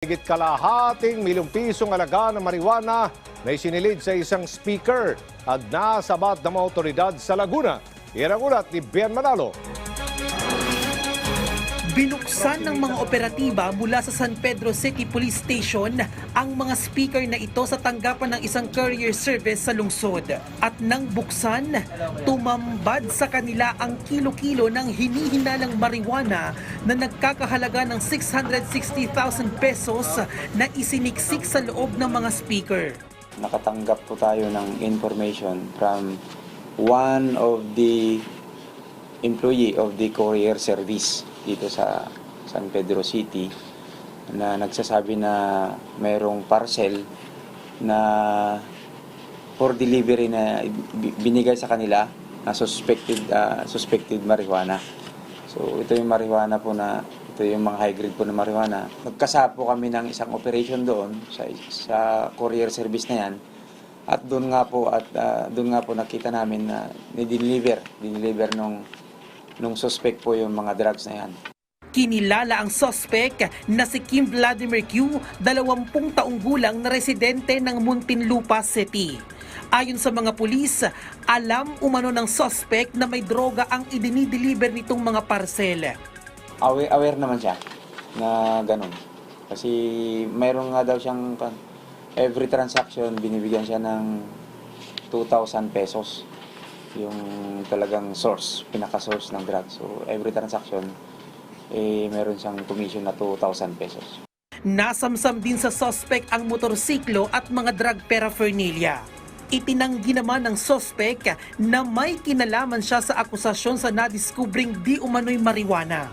Higit kalahating milyong pisong alaga ng marijuana na isinilid sa isang speaker at nasabat ng mga otoridad sa Laguna. Yan ang ulat ni Ben Manalo. Binuksan ng mga operatiba mula sa San Pedro City Police Station ang mga speaker na ito sa tanggapan ng isang courier service sa lungsod. At nang buksan, tumambad sa kanila ang kilo-kilo ng hinihinalang marijuana na nagkakahalaga ng 660,000 pesos na isiniksik sa loob ng mga speaker. nakatanggap po tayo ng information from one of the employee of the courier service dito sa San Pedro City na nagsasabi na mayroong parcel na for delivery na bi- binigay sa kanila na suspected ah, suspected marijuana. So ito yung marijuana po na ito yung mga high grade po na marijuana. Nagkasapo kami ng isang operation doon sa sa courier service na yan. At doon nga po at ah, doon nga po nakita namin na ni-deliver, deliver nung nung suspect po yung mga drugs na yan. Kinilala ang sospek na si Kim Vladimir Q, 20 taong gulang na residente ng Muntinlupa City. Ayon sa mga pulis, alam umano ng sospek na may droga ang idinideliver nitong mga parcel. Aware, aware naman siya na ganun. Kasi mayroon nga daw siyang every transaction binibigyan siya ng 2,000 pesos yung talagang source, pinaka-source ng drug. So every transaction eh meron siyang commission na 2,000 pesos. Nasamsam din sa sospek ang motorsiklo at mga drug paraphernalia. Itinanggi naman ng sospek na may kinalaman siya sa akusasyon sa nadiskubring di umano'y marijuana.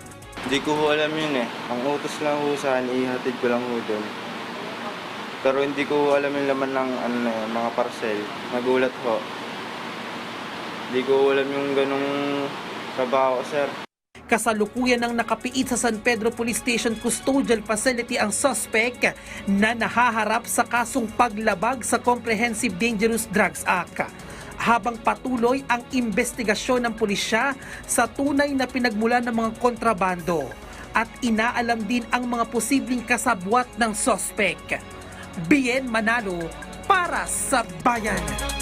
Hindi ko alam yun eh. Ang utos lang ho sa akin, ihatid ko lang ho doon. Pero hindi ko alam yung laman ng ano mga parcel. Nagulat ho. Hindi ko alam yung ganong trabaho, sir. Kasalukuyan ng nakapiit sa San Pedro Police Station Custodial Facility ang suspect na nahaharap sa kasong paglabag sa Comprehensive Dangerous Drugs Act. Habang patuloy ang investigasyon ng pulisya sa tunay na pinagmulan ng mga kontrabando at inaalam din ang mga posibleng kasabwat ng suspect. Bien Manalo para sa bayan.